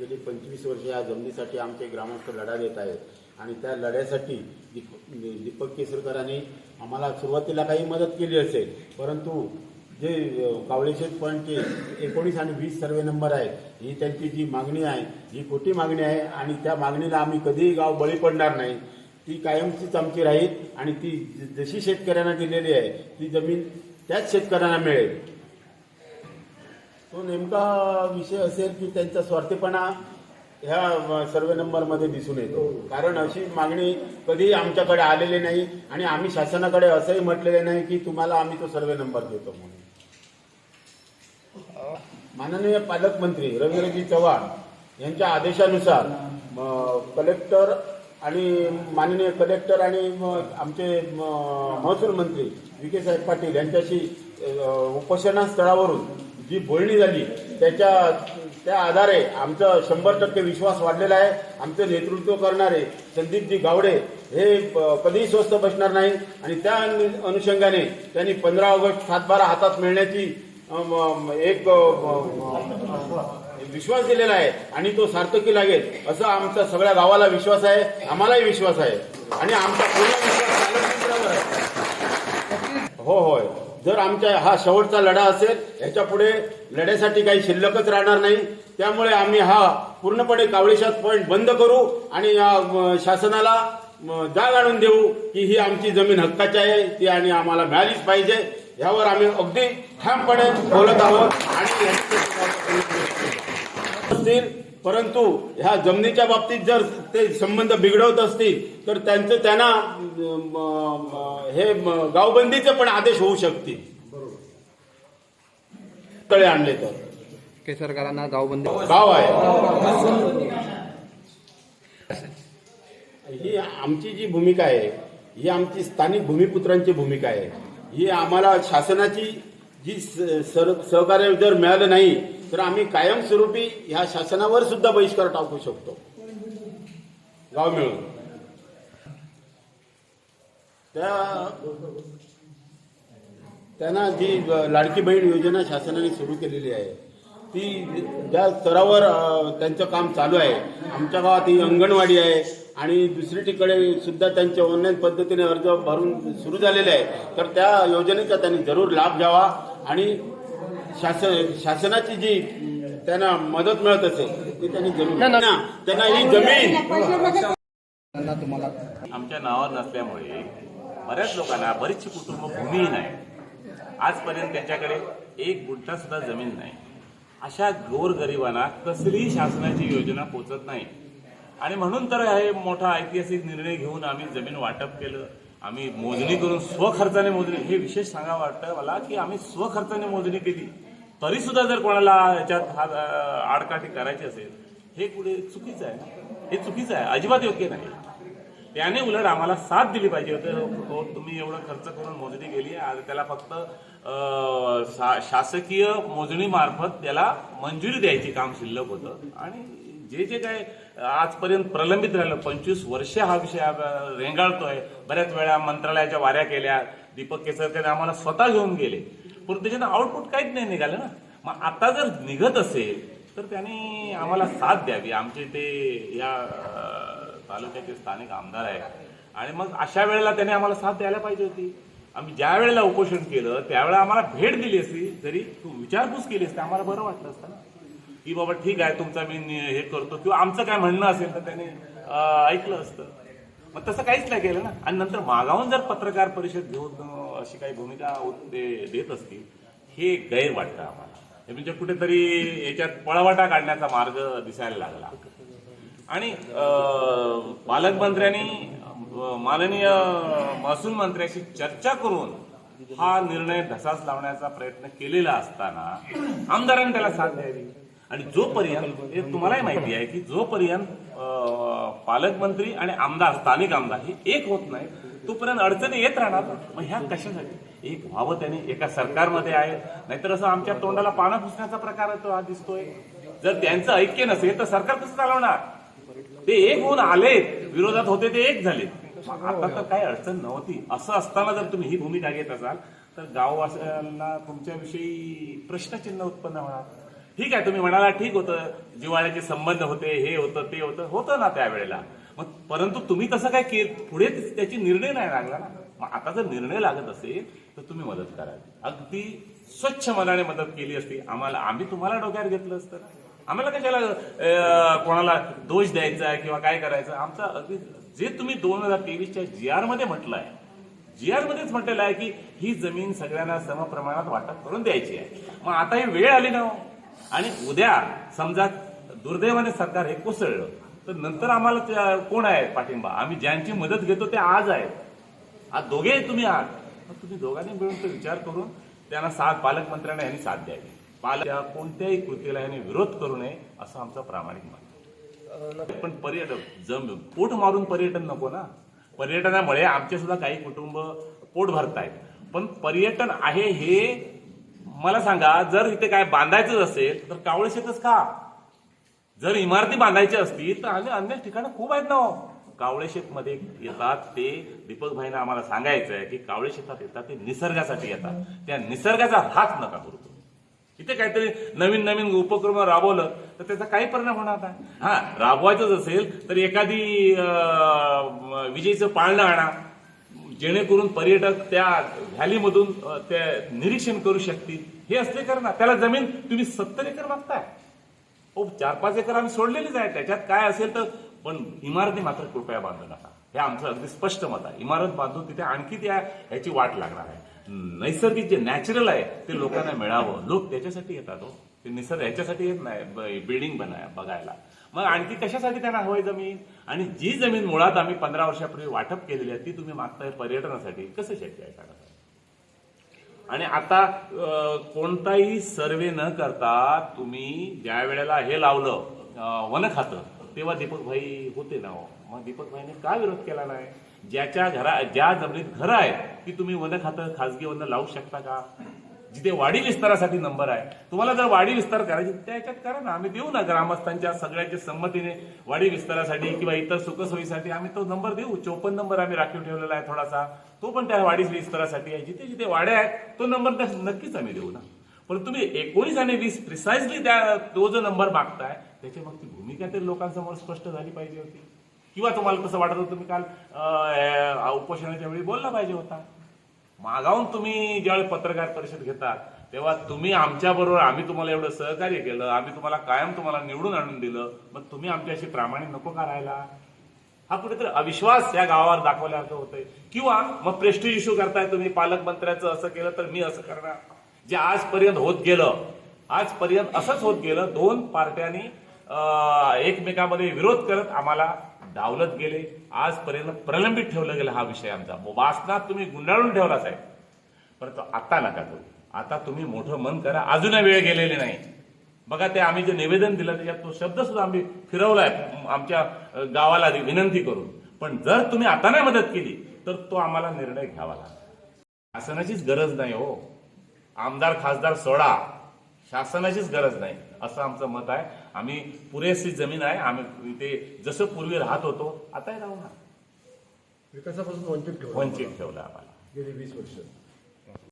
गेली पंचवीस वर्ष या जमिनीसाठी आमचे ग्रामस्थ लढा देत आहेत. आणि त्या लढ्यासाठी दीप म्हणजे दीपक केसरकरांनी आम्हाला सुरुवातीला काही मदत केली असेल परंतु जे कावळेशेत पॉईंटचे एकोणीस आणि वीस सर्वे नंबर आहेत ही त्यांची जी मागणी आहे ही खोटी मागणी आहे आणि त्या मागणीला आम्ही कधीही गाव बळी पडणार नाही. ती कायमचीच आमची राहील आणि ती ज- जशी शेतकऱ्यांना दिलेली आहे ती जमीन त्याच शेतकऱ्यांना मिळेल. तो नेमका विषय असेल की त्यांचा स्वार्थीपणा ह्या सर्वे नंबरमध्ये दिसून येतो. कारण अशी मागणी कधीही आमच्याकडे आलेली नाही आणि आम्ही शासनाकडे असंही म्हटलेले नाही की तुम्हाला आम्ही तो सर्वे नंबर देतो म्हणून. माननीय पालकमंत्री रवींद्रजी चव्हाण यांच्या आदेशानुसार कलेक्टर आणि माननीय कलेक्टर आणि आमचे म, महसूल मंत्री विखे साहेब पाटील यांच्याशी उपोषणास्थळावरून उपोषणा स्थळावरून जी बोलणी झाली त्याच्या त्या आधारे आमचा शंभर टक्के विश्वास वाढलेला आहे. आमचं नेतृत्व करणारे संदीपजी गावडे हे कधीही स्वस्त बसणार नाही. आणि त्या अनु- अनुषंगाने त्यांनी पंधरा ऑगस्ट सातबारा हातात मिळण्याची एक विश्वास दिलेला आहे. आणि तो सार्थकी लागेल असा आमचा सगळ्या गावाला विश्वास आहे. आम्हालाही विश्वास आहे. आणि आमचा पूर्ण विश्वास आहे. हो होय. जर आमच्या हा शेवटचा लढा असेल ह्याच्या पुढे लढ्यासाठी काही शिल्लकच राहणार नाही. त्यामुळे आम्ही हा पूर्णपणे कावळेशात पॉईंट बंद करू आणि या शासनाला जाग आणून देऊ की ही आमची जमीन हक्काची आहे ती आणि आम्हाला मिळालीच पाहिजे. यावर आम्ही अगदी ठामपणे बोलत आहोत आणि परंतु ह्या जमिनीच्या बाबतीत जर ते संबंध बिघडवत असतील तर त्यांचं त्यांना हे गावबंदीचे पण आदेश होऊ शकतील. तळे आणले तर. केसरकरांना गावबंदी गाव आहे. ही आमची जी भूमिका आहे ही आमची स्थानिक भूमिपुत्रांची भूमिका आहे. ही आम्हाला शासनाची जी सहकार्य जर मिळालं नाही तर आम्ही कायमस्वरूपी ह्या शासनावर सुद्धा बहिष्कार टाकू शकतो. गाव मिळून. त्या त्यांना जी लाडकी बहीण योजना शासनाने सुरू केलेली आहे ती ज्या स्तरावर त्यांचं काम चालू आहे आमच्या गावात ही अंगणवाडी आहे आणि दुसरी ठिकाणी सुद्धा त्यांचे ऑनलाईन पद्धतीने अर्ज भरून सुरू झालेले आहे तर त्या योजनेचा त्यांनी जरूर लाभ घ्यावा आणि शासन शासनाची जी त्यांना मदत मिळत असेल ती त्यांनी जरूर त्यांना ही जमीन. तुम्हाला आमच्या नावावर नसल्यामुळे बऱ्याच लोकांना बरीचशी कुटुंब भूमीहीन आहे आजपर्यंत त्यांच्याकडे एक गुंठा सुद्धा जमीन नाही. अशा गोरगरिबांना कसलीही शासनाची योजना पोचत नाही. आणि म्हणून तर हे मोठा ऐतिहासिक निर्णय घेऊन आम्ही जमीन वाटप केलं. आम्ही मोजणी करून स्वखर्चाने मोजणी हे विशेष सांगा वाटतं मला की आम्ही स्वखर्चाने मोजणी केली. तरी सुद्धा जर कोणाला याच्यात हा आडकाठी करायची असेल हे कुठे चुकीचं आहे हे चुकीचं आहे. अजिबात योग्य नाही. त्याने उलट आम्हाला साथ दिली पाहिजे होतं. तुम्ही एवढं खर्च करून मोजणी केली आज त्याला फक्त शा- शासकीय मोजणीमार्फत त्याला मंजुरी द्यायची काम शिल्लक होतं. आणि जे जे काय आजपर्यंत प्रलंबित राहिलं पंचवीस वर्ष हा विषय रेंगाळतोय. बऱ्याच वेळा मंत्रालयाच्या वाऱ्या केल्या दीपक केसरकर आम्हाला स्वतः घेऊन गेले. पण त्याच्यानं आउटपुट काहीच नाही निघालं ना. मग आता जर निघत असेल तर त्यांनी आम्हाला साथ द्यावी. आमचे ते या तालुक्याचे स्थानिक आमदार आहेत. आणि मग अशा वेळेला त्याने आम्हाला साथ द्यायला पाहिजे होती. आम्ही ज्या वेळेला उपोषण केलं त्यावेळेला आम्हाला भेट दिली असती जरी विचारपूस केली असती आम्हाला बरं वाटलं असतं ना. की बाबा ठीक आहे तुमचा मी हे करतो. किंवा आमचं काय म्हणणं असेल तर त्याने ऐकलं असतं. मग तसं काहीच नाही केलं ना. आणि नंतर मागावून जर पत्रकार परिषद घेऊन अशी काही भूमिका ते देत असतील हे गैर वाटतं आम्हाला म्हणजे कुठेतरी याच्यात पळवाटा काढण्याचा मार्ग दिसायला लागला. आणि पालकमंत्र्यांनी माननीय महसूल मंत्र्याशी चर्चा करून हा निर्णय धसास लावण्याचा प्रयत्न केलेला असताना आमदारांनी त्याला साथ द्यावी. आणि जोपर्यंत हे तुम्हालाही माहिती आहे की जोपर्यंत पालकमंत्री आणि आमदार स्थानिक आमदार हे एक होत नाही तोपर्यंत अडचणी येत राहणार. मग ह्या कशासाठी? एक व्हावं त्यांनी एका सरकारमध्ये आहे. नाहीतर असं आमच्या तोंडाला पानं पुसण्याचा प्रकार तो हा दिसतोय. जर त्यांचं ऐक्य नसेल तर सरकार कसं चालवणार? ते एक होऊन आले विरोधात होते ते एक झाले आता तर काही अडचण नव्हती. असं असताना जर तुम्ही ही भूमिका घेत असाल तर गाववासियांना तुमच्याविषयी प्रश्नचिन्ह उत्पन्न होणार. ठीक आहे तुम्ही म्हणाला ठीक होतं. जिवाळ्याचे संबंध होते हे होतं ते होतं. होतं ना त्यावेळेला. मग परंतु तुम्ही तसं काय के पुढे त्याची निर्णय नाही लागला ना? मग आता जर निर्णय लागत असेल तर तुम्ही मदत करावी अगदी स्वच्छ मनाने मदत केली असती. आम्हाला आम्ही तुम्हाला डोक्यावर घेतलं असतं आम्हाला कशाला कोणाला दोष द्यायचा आहे किंवा काय करायचं? आमचा अगदी जे तुम्ही दोन हजार तेवीसच्या जी आरमध्ये म्हटलं आहे जी आर मध्येच म्हटलेलं आहे की ही जमीन सगळ्यांना समप्रमाणात वाटप करून द्यायची आहे. मग आता ही वेळ आली ना हो? आणि उद्या समजा दुर्दैवाने सरकार हे कोसळलं तर नंतर आम्हाला त्या- कोण आहे पाठिंबा? आम्ही ज्यांची मदत घेतो ते आज आहेत. आज दोघे तुम्ही आहात. मग तुम्ही दोघांनी मिळून तो विचार करून त्यांना साथ पालकमंत्र्यांना यांनी साथ द्यावी. पालक कोणत्याही कृतीला यांनी विरोध करू नये असं आमचं प्रामाणिक मत आहे. पण पर्यटन जम पोट मारून पर्यटन नको ना. पर्यटनामुळे आमचे सुद्धा काही कुटुंब पोट भरतायत पण पर्यटन आहे हे मला सांगा जर इथे काय बांधायचंच असेल तर कावळे शेतच का? जर इमारती बांधायच्या असतील तर अन्य अन्य ठिकाणं खूप आहेत ना हो. कावळे शेतमध्ये येतात ते दीपक भाईना आम्हाला सांगायचं आहे की कावळे शेतात येतात ते निसर्गासाठी येतात. त्या निसर्गाचा हात नका करू तुम्ही. इथे काहीतरी नवीन नवीन उपक्रम राबवलं तर त्याचा काही परिणाम होणार नाही. हा राबवायचंच असेल तर एखादी विजेचं पाळणं आणा. जेणेकरून पर्यटक त्या व्हॅलीमधून ते निरीक्षण करू शकतील. हे असले कर ना त्याला जमीन तुम्ही सत्तर एकर मागताय. हो चार पाच एकर आम्ही सोडलेलीच आहे. त्याच्यात काय असेल तर पण इमारती मात्र कृपया बांधू नका. हे आमचं अगदी स्पष्ट मत आहे. इमारत बांधून तिथे आणखी त्या ह्याची वाट लागणार आहे. नैसर्गिक जे नॅचरल आहे ते लोकांना मिळावं. लोक त्याच्यासाठी येतात हो. ते निसर्ग ह्याच्यासाठी येत नाही बिल्डिंग बनाय बघायला. मग आणखी कशासाठी त्यांना हवंय जमीन? आणि जी जमीन मुळात आम्ही पंधरा वर्षापूर्वी वाटप केलेली आहे ती तुम्ही मागताय पर्यटनासाठी. कसं शक्य आहे सांगा आणि आता कोणताही सर्वे न करता तुम्ही ज्या वेळेला हे लावलं वन खातं तेव्हा दीपक भाई होते ना हो. मग दीपक भाईने का विरोध केला नाही? ज्याच्या घरा ज्या जमिनीत घरं आहेत ती तुम्ही वन खातं खाजगी वन लावू शकता का? जिथे वाढी विस्तारासाठी नंबर आहे तुम्हाला जर वाढी विस्तार करायची त्या ह्याच्यात करा ना. आम्ही देऊ ना ग्रामस्थांच्या सगळ्यांच्या संमतीने वाढी विस्तारासाठी किंवा इतर सुखसोयीसाठी आम्ही तो नंबर देऊ. चोपन्न नंबर आम्ही राखीव ठेवलेला आहे थोडासा. तो पण त्या वाडी विस्तारासाठी आहे. जिथे जिथे वाड्या आहेत तो नंबर त्या- नक्कीच आम्ही देऊ ना. पण तुम्ही एकोणीस आणि वीस प्रिसाइजली त्या तो जो नंबर मागताय त्याची मग ती भूमिका तरी लोकांसमोर स्पष्ट झाली पाहिजे होती. किंवा तुम्हाला तसं वाटत होतं तुम्ही काल उपोषणाच्या वेळी बोलला पाहिजे होता. मागावून तुम्ही ज्यावेळी पत्रकार परिषद घेतात तेव्हा तुम्ही आमच्या बरोबर आम्ही तुम्हाला एवढं सहकार्य केलं आम्ही तुम्हाला कायम तुम्हाला निवडून आणून दिलं मग तुम्ही आमच्याशी प्रामाणिक नको का राहायला? हा कुठेतरी अविश्वास या गावावर दाखवल्यासारखं होतंय. किंवा मग प्रेस्टिज इश्यू करताय तुम्ही पालकमंत्र्याचं असं केलं तर मी असं करणार. जे आजपर्यंत होत गेलं आजपर्यंत असंच होत गेलं दोन पार्ट्यांनी एकमेकामध्ये विरोध करत आम्हाला डावलत गेले आजपर्यंत प्रलंबित ठेवलं गेलं हा विषय आमचा. वासनात तुम्ही गुंडाळून ठेवला साहेब. परंतु आता नका करू. आता तुम्ही मोठं मन करा. अजूनही वेळ गेलेली नाही. बघा ते आम्ही जे निवेदन दिलं त्याच्यात तो शब्द सुद्धा आम्ही फिरवलाय. आमच्या गावाला विनंती करून. पण जर तुम्ही आता नाही मदत केली तर तो आम्हाला निर्णय घ्यावा लागला. शासनाचीच गरज नाही हो. आमदार खासदार सोडा. शासनाचीच गरज नाही. असं आमचं मत आहे. आम्ही पुरेशी जमीन आहे आम्ही इथे जसं पूर्वी राहत होतो आताही राहू ना विकासापासून वंचित ठेवलं. वंचित ठेवलं आम्हाला. गेली वीस वर्ष.